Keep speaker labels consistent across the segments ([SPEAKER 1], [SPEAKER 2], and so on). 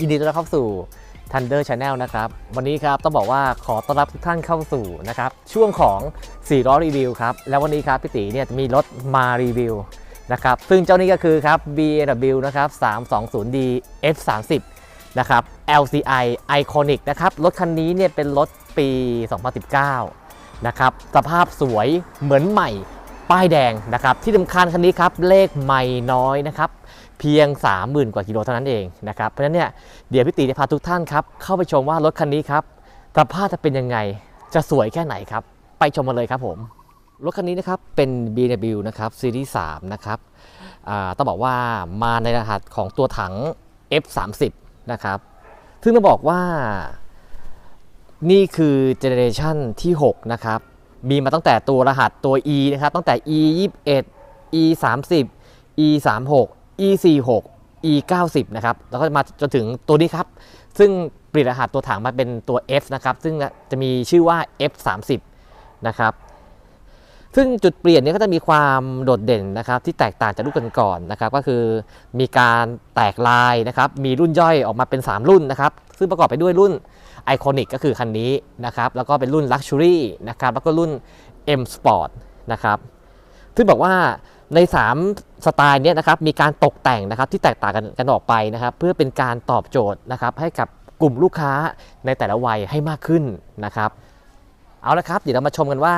[SPEAKER 1] ยินดีต้อนรับเข้าสู่ Thunder Channel นะครับ วันนี้ครับต้องบอกว่าขอต้อนรับทุกท่านเข้าสู่นะครับช่วงของ4ล้อรีวิวครับ แล้ววันนี้ครับพี่ตีเนี่ยจะมีรถมารีวิวนะครับ ซึ่งเจ้านี้ก็คือครับ BMW นะครับ 320D F30 นะครับ LCI Iconic นะครับ รถคันนี้เนี่ยเป็นรถปี 2019 นะครับ สภาพสวยเหมือนใหม่ป้ายแดงนะครับ ที่สำคัญคันนี้ครับเลขไม่น้อยนะครับ เพียง 30,000 กว่ากิโลเท่านั้นเองนะครับ เพราะฉะนั้นเนี่ยเดี๋ยวพี่ตีจะพาทุกท่านครับเข้าไปชมว่ารถคันนี้ครับสภาพจะเป็นยังไงจะสวยแค่ไหนครับ ไปชมมาเลยครับผมรถคันนี้นะครับเป็น BMW นะครับซีรีส์3นะครับต้องบอกว่ามาในรหัสของตัวถัง F30 นะครับซึ่งต้องบอกว่านี่คือเจเนเรชันที่6นะครับมีมาตั้งแต่ตัวรหัสตัว E นะครับตั้งแต่ E 21 e46 E 90นะครับแล้วก็มาจนถึงตัวนี้ครับ ซึ่งเปลี่ยนรหัสตัวถังมาเป็นตัว F นะครับ ซึ่งจะมีชื่อว่า F 30นะครับซึ่งจุดเปลี่ยนนี้ก็จะมีความโดดเด่นนะครับ ที่แตกต่างจากรุ่นก่อนๆนะครับ ก็คือมีการแตกลายนะครับ มีรุ่นย่อยออกมาเป็น 3 รุ่นนะครับ ซึ่งประกอบไปด้วยรุ่นไอคอนิกก็คือคันนี้นะครับ แล้วก็เป็นรุ่น Luxury นะครับ แล้วก็รุ่น M Sport นะครับ ซึ่งบอกว่า ใน 3 สไตล์นี้นะครับมีการตกแต่งนะครับที่แตกต่างกันกันออกไปนะครับเพื่อเป็นการตอบโจทย์นะครับให้กับกลุ่มลูกค้าในแต่ละวัยให้มากขึ้นนะครับ เอาละครับ เดี๋ยวเรามาชมกันว่า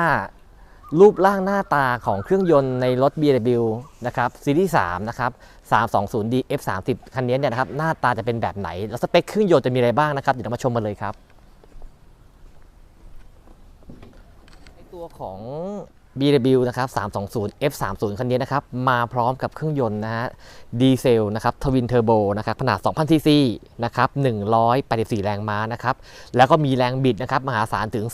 [SPEAKER 1] รูปร่างหน้าตาของเครื่องยนต์ในรถ BMW นะครับซีรีส์3นะครับ 320D F30 คันนี้เนี่ยนะครับหน้าตาจะเป็นแบบไหน แล้วสเปคเครื่องยนต์จะมีอะไรบ้างนะครับ เดี๋ยวเรามาชมกันเลยครับในตัวของ BW นะครับ 320 F30 คันนี้นะครับ มาพร้อมกับเครื่องยนต์นะฮะ ดีเซลนะครับ ทวินเทอร์โบนะครับ ขนาด 2,000 ซีซีนะครับ 184 แรงม้านะครับ แล้วก็มีแรงบิดนะครับ มหาศาลถึง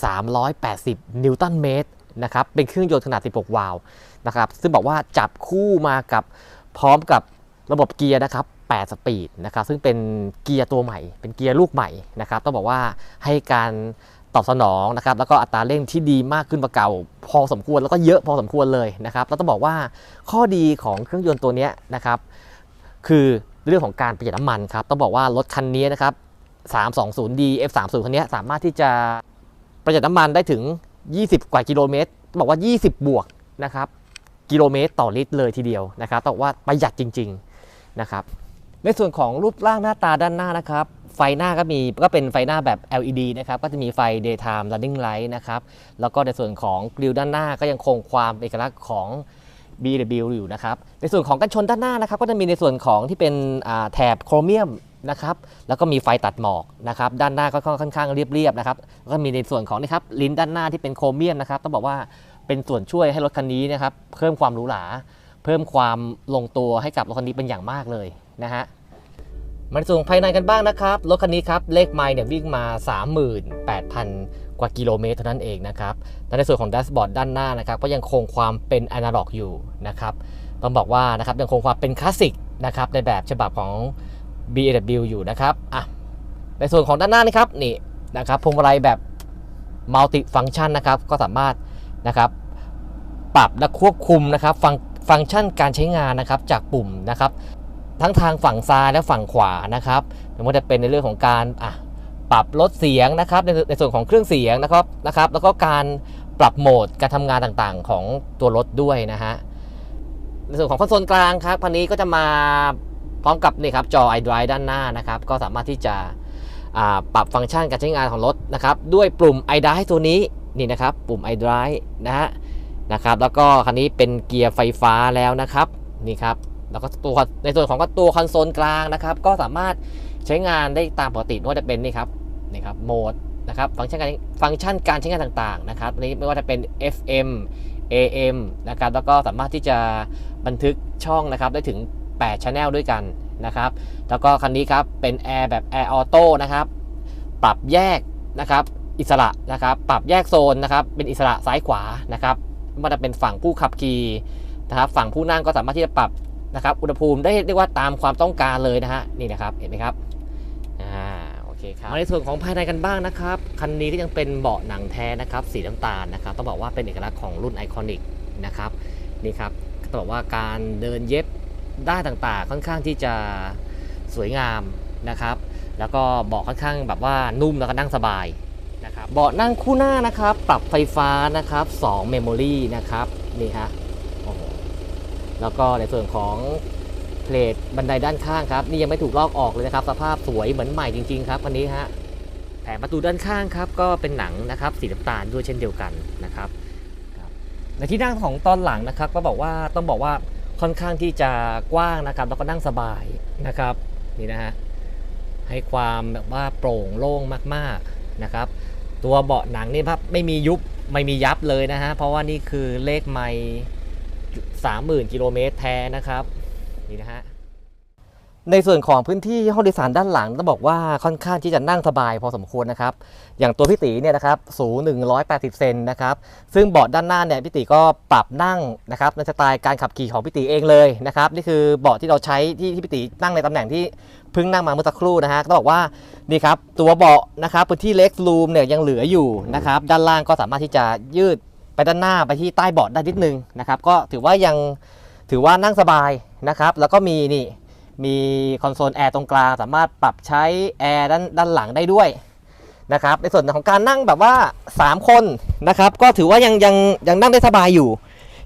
[SPEAKER 1] 380 นิวตันเมตรนะครับ เป็นเครื่องยนต์ขนาด 16 วาล์วนะครับ ซึ่งบอกว่าจับคู่มากับพร้อมกับระบบเกียร์นะครับ 8 สปีดนะครับ ซึ่งเป็นเกียร์ตัวใหม่ เป็นเกียร์ลูกใหม่นะครับ ต้องบอกว่าให้การ ตอบสนองนะครับแล้วก็อัตราเร่งที่ดีมากขึ้นกว่าเก่า พอสมควรแล้วก็เยอะพอสมควรเลยนะครับแล้วต้องบอกว่าข้อดีของเครื่องยนต์ตัวนี้นะครับคือเรื่องของการประหยัดน้ำมันครับต้องบอกว่ารถคันนี้นะครับ 320D F30 คันนี้สามารถที่จะประหยัดน้ำมันได้ถึง 20 กว่ากิโลเมตรบอกว่า 20 บวกนะครับกิโลเมตรต่อลิตรเลยทีเดียวนะครับต้องบอกว่าประหยัดจริง ๆนะครับ ในส่วนของรูปร่างหน้าตาด้านหน้านะครับ ไฟหน้าก็มีก็เป็นไฟหน้าแบบ LED นะครับ ก็จะมีไฟ daytime running light นะครับ แล้วก็ในส่วนของกริลด้านหน้าก็ยังคงความเอกลักษณ์ของ B W อยู่นะครับ ในส่วนของกันชนด้านหน้านะครับ ก็จะมีในส่วนของที่เป็นแถบโครเมียมนะครับ แล้วก็มีไฟตัดหมอกนะครับ ด้านหน้าก็ค่อนข้างเรียบๆนะครับแล้วก็มีในส่วนของนี่ครับลิ้นด้านหน้าที่เป็นโครเมียมนะครับ ต้องบอกว่าเป็นส่วนช่วยให้รถคันนี้นะครับเพิ่มความหรูหรา เพิ่มความลงตัวให้กับรถคันนี้เป็นอย่างมากเลย นะฮะมาในส่วนของภายในกันบ้างนะครับ รถคันนี้ครับเลขไมล์เนี่ยวิ่งมา 38,000 กว่ากิโลเมตรเท่านั้นเองนะครับและในส่วนของแดชบอร์ดด้านหน้านะครับก็ยังคงความเป็นอนาล็อกอยู่นะครับต้องบอกว่านะครับยังคงความเป็นคลาสสิกนะครับในแบบฉบับของ BMW อยู่นะครับอะในส่วนของด้านหน้านี่ครับนี่นะครับพวงมาลัยแบบมัลติฟัง c t ชันนะครับก็สามารถนะครับปรับและควบคุมนะครับฟังฟังก์ชันการใช้งานนะครับจากปุ่มนะครับ ทั้งทางฝั่งซ้ายและฝั่งขวานะครับไม่ว่าจะเป็นในเรื่องของการอะปรับลดเสียงนะครับในในส่วนของเครื่องเสียงนะครับนะครับ แล้วก็การปรับโหมดการทำงานต่างๆของตัวรถด้วยนะฮะในส่วนของคอนโซลกลางครับคันนี้ก็จะมาพร้อมกับนี่ครับจอ iDrive ด้านหน้านะครับ ก็สามารถที่จะปรับฟังก์ชันการใช้งานของรถนะครับ ด้วยปุ่ม iDrive ตัวนี้นี่นะครับปุ่ม iDrive นะฮะนะครับ แล้วก็คันนี้เป็นเกียร์ไฟฟ้าแล้วนะครับนี่ครับ แล้วก็ตัวในส่วนของตัวคอนโซลกลางนะครับ ก็สามารถใช้งานได้ตามปกติไม่ว่าจะเป็นนี่ครับนี่ครับโหมดนะครับฟังก์ชันการฟังก์ชันการใช้งานต่างๆนะครับนี้ไม่ว่าจะเป็น FM AM นะครับแล้วก็สามารถที่จะบันทึกช่องนะครับได้ถึง 8 Channel ด้วยกันนะครับ แล้วก็คันนี้ครับเป็นแอร์แบบ Air Auto นะครับ ปรับแยกนะครับอิสระนะครับ ปรับแยกโซนนะครับ เป็นอิสระซ้ายขวานะครับไม่ว่าจะเป็นฝั่งผู้ขับขี่นะครับ ฝั่งผู้นั่งก็สามารถที่จะปรับ นะครับอุณหภูมิได้เรียกว่าตามความต้องการเลยนะฮะนี่นะครับเห็นไหมครับอ่าโอเคครับมาในส่วนของภายในกันบ้างนะครับคันนี้ก็ยังเป็นเบาะหนังแท้นะครับสีน้ำตาลนะครับต้องบอกว่าเป็นเอกลักษณ์ของรุ่นไอคอนิกนะครับนี่ครับต้องบอกว่าการเดินเย็บได้านต่างๆ ค่อนข้างที่จะสวยงามนะครับ แล้วก็เบาะค่อนข้างแบบว่านุ่มแล้วก็นั่งสบายนะครับเบาะนั่งคู่หน้านะครับ ปรับไฟฟ้านะครับ2เมมโมรีนะครับนี่ฮะ แล้วก็ในส่วนของเพลทบันไดด้านข้างครับ นี่ยังไม่ถูกลอกออกเลยนะครับ สภาพสวยเหมือนใหม่จริง ๆ ครับคันนี้ฮะแผงประตูด้านข้างครับก็เป็นหนังนะครับสีน้ำตาลด้วยเช่นเดียวกันนะครับในที่นั่งของตอนหลังนะครับ ก็บอกว่าต้องบอกว่าค่อนข้างที่จะกว้างนะครับ แล้วก็นั่งสบายนะครับนี่นะฮะให้ความแบบว่าโปร่งโล่งมากๆนะครับ ตัวเบาะหนังนี่ครับไม่มียุบไม่มียับเลยนะฮะเพราะว่านี่คือเลขไมล์ 30,000 กิโลเมตรแท้นะครับนี่นะฮะในส่วนของพื้นที่ห้องโดยสารด้านหลังต้องบอกว่าค่อนข้างที่จะนั่งสบายพอสมควรนะครับ อย่างตัวพี่ตีเนี่ยนะครับสูง 180 เซนนะครับ ซึ่งเบาะด้านหน้าเนี่ยพี่ตีก็ปรับนั่งนะครับในสไตล์การขับขี่ของพี่ตีเองเลยนะครับนี่คือเบาะที่เราใช้ที่ที่พี่ตีนั่งในตำแหน่งที่เพิ่งนั่งมาเมื่อสักครู่นะฮะต้องบอกว่านี่ครับตัวเบาะนะครับพื้นที่เล็กรูมเนี่ยยังเหลืออยู่นะครับด้านล่างก็สามารถที่จะยืด ไปด้านหน้าไปที่ใต้เบาะได้นิดนึงนะครับ ก็ถือว่ายังถือว่านั่งสบายนะครับ แล้วก็มีนี่มีคอนโซลแอร์ตรงกลางสามารถปรับใช้แอร์ด้านด้านหลังได้ด้วยนะครับ ในส่วนของการนั่งแบบว่า 3 คนนะครับ ก็ถือว่ายังยังยังนั่งได้สบายอยู่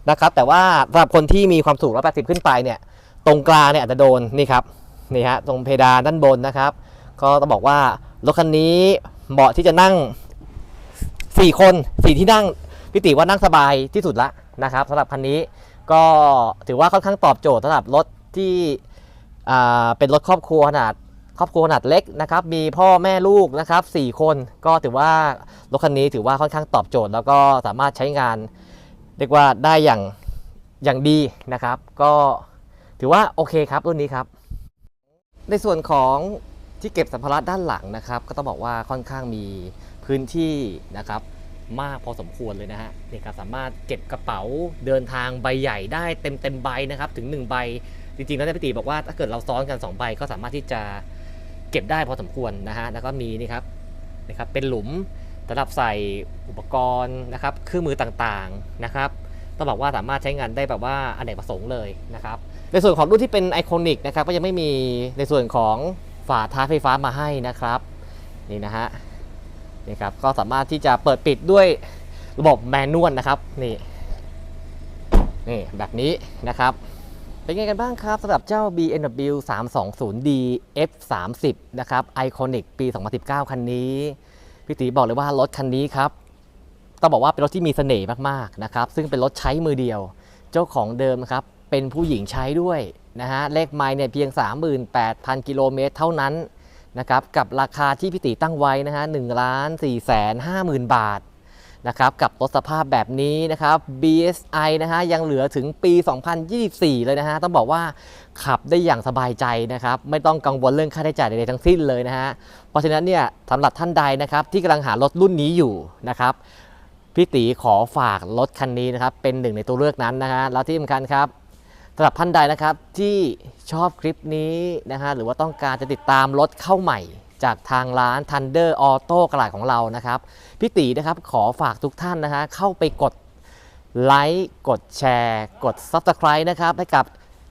[SPEAKER 1] นะครับ แต่ว่าสำหรับคนที่มีความสูง 180 ขึ้นไปเนี่ย ตรงกลางเนี่ยอาจจะโดนนี่ครับนี่ฮะตรงเพดานด้านบนนะครับ ก็ต้องบอกว่ารถคันนี้เหมาะที่จะนั่ง 4 คน 4 ที่นั่ง พี่ติว่านั่งสบายที่สุดละนะครับสำหรับคันนี้ก็ถือว่าค่อนข้างตอบโจทย์สำหรับรถที่เป็นรถครอบครัวขนาดครอบครัวขนาดเล็กนะครับ มีพ่อแม่ลูกนะครับ4คนก็ถือว่ารถคันนี้ถือว่าค่อนข้างตอบโจทย์ แล้วก็สามารถใช้งานเรียกว่าได้อย่างอย่างดีนะครับ ก็ถือว่าโอเคครับรุ่นนี้ครับ ในส่วนของที่เก็บสัมภาระด้านหลังนะครับ ก็ต้องบอกว่าค่อนข้างมีพื้นที่นะครับ มากพอสมควรเลยนะฮะนี่ครับสามารถเก็บกระเป๋าเดินทางใบใหญ่ได้เต็มเต็มใบนะครับถึง 1 ใบ จริงๆแล้วพี่ตีบอกว่าถ้าเกิดเราซ้อนกัน 2 ใบก็สามารถที่จะเก็บได้พอสมควรนะฮะแล้วก็มีนี่ครับนะครับเป็นหลุมสำหรับใส่อุปกรณ์นะครับเครื่องมือต่างๆนะครับต้องบอกว่าสามารถใช้งานได้แบบว่าอเนกประสงค์เลยนะครับในส่วนของรุ่นที่เป็นไอคอนิกนะครับก็ยังไม่มีในส่วนของฝาท้ายไฟฟ้ามาให้นะครับนี่นะฮะ นี่ครับก็สามารถที่จะเปิดปิดด้วยระบบแมนนวลนะครับนี่นี่แบบนี้นะครับ เป็นไงกันบ้างครับสำหรับเจ้า BMW 320D F30 นะครับ Iconic ปี 2019 คันนี้ พี่ตีบอกเลยว่ารถคันนี้ครับต้องบอกว่าเป็นรถที่มีเสน่ห์มากๆนะครับ ซึ่งเป็นรถใช้มือเดียว เจ้าของเดิมนะครับ เป็นผู้หญิงใช้ด้วยนะฮะเลขไมล์เนี่ยเพียง 38,000 กิโลเมตรเท่านั้น นะครับกับราคาที่พี่ตีตั้งไว้นะฮะ1ล้าน4แสน50,000บาทนะครับกับรถสภาพแบบนี้นะครับ BSI นะฮะยังเหลือถึงปี 2024 เลยนะฮะต้องบอกว่าขับได้อย่างสบายใจนะครับไม่ต้องกังวลเรื่องค่าใช้จ่ายใดๆทั้งสิ้นเลยนะฮะเพราะฉะนั้นเนี่ยสำหรับท่านใดนะครับที่กำลังหารถรุ่นนี้อยู่นะครับพี่ตีขอฝากรถคันนี้นะครับเป็นหนึ่งในตัวเลือกนั้นนะฮะแล้วที่สำคัญครับ สำหรับท่านใดนะครับที่ชอบคลิปนี้นะฮะหรือว่าต้องการจะติดตามรถเข้าใหม่ จากทางร้าน Thunder Auto กระดาษของเรานะครับพี่ตีนะครับขอฝากทุกท่านนะฮะเข้าไปกดไลค์กดแชร์ กด Subscribe นะครับให้กับ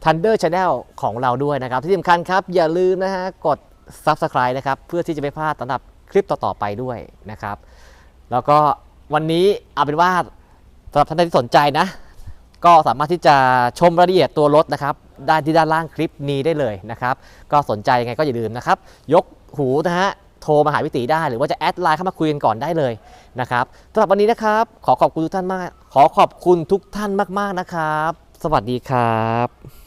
[SPEAKER 1] Thunder Channel ของเราด้วยนะครับ ที่สำคัญครับอย่าลืมนะฮะกด Subscribe นะครับเพื่อที่จะไม่พลาดสำหรับคลิปต่อ ๆ ไปด้วยนะครับ แล้วก็วันนี้เอาเป็นว่าสำหรับท่านใดที่สนใจนะ ก็สามารถที่จะชมรายละเอียดตัวรถนะครับได้ที่ด้านล่างคลิปนี้ได้เลยนะครับก็สนใจยังไงก็อย่าลืมนะครับยกหูนะฮะโทรมาหาพี่ตีได้หรือว่าจะแอดไลน์เข้ามาคุยกันก่อนได้เลยนะครับสำหรับวันนี้นะครับขอขอบคุณทุกท่านมาก ขอขอบคุณทุกท่านมากๆนะครับ สวัสดีครับ